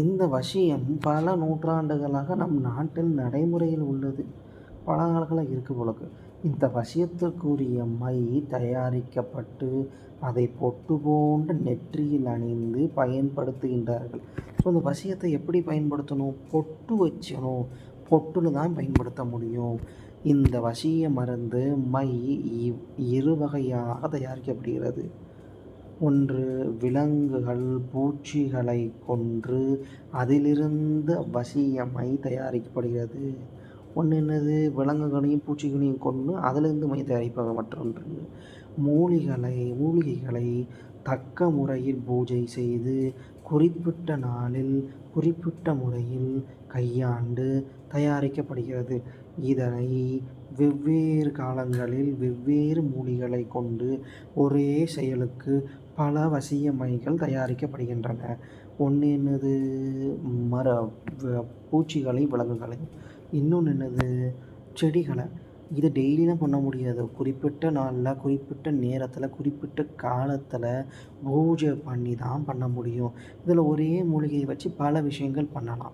இந்த வசியம் பல நூற்றாண்டுகளாக நம் நாட்டில் நடைமுறையில் உள்ளது. பல காலங்களாக இருக்குது போலக்கு இந்த வசியத்துக்குரிய மை தயாரிக்கப்பட்டு அதை பொட்டு போன்ற நெற்றியில் அணிந்து பயன்படுத்துகின்றார்கள். ஸோ இந்த வசியத்தை எப்படி பயன்படுத்தணும்? பொட்டு வச்சணும். பொட்டுன்னு தான் பயன்படுத்த முடியும். இந்த வசிய மருந்து மை இரு வகையாக தயாரிக்கப்படுகிறது. ஒன்று விலங்குகள் பூச்சிகளை கொன்று அதிலிருந்து வசியமை தயாரிக்கப்படுகிறது. ஒன்று என்னது? விலங்குகளையும் பூச்சிகளையும் கொண்டு அதிலிருந்து மை தயாரிப்பாங்க மற்றொன்று மூலிகளை மூலிகைகளை தக்க முறையில் பூஜை செய்து குறிப்பிட்ட நாளில் குறிப்பிட்ட முறையில் கையாண்டு தயாரிக்கப்படுகிறது. இதனை வெவ்வேறு காலங்களில் வெவ்வேறு மூலிகளை கொண்டு ஒரே செயலுக்கு பல வசிய மைகள் தயாரிக்கப்படுகின்றன. ஒன்று என்னது? மர வ- பூச்சிகளை விலங்குகளை இன்னொன்று என்னது? செடிகளை. இது டெய்லியும் பண்ண முடியாது. குறிப்பிட்ட நாளில் குறிப்பிட்ட நேரத்தில் குறிப்பிட்ட காலத்தில் பூஜை பண்ணி தான் பண்ண முடியும். இதில் ஒரே மூலிகையை வச்சு பல விஷயங்கள் பண்ணலாம்.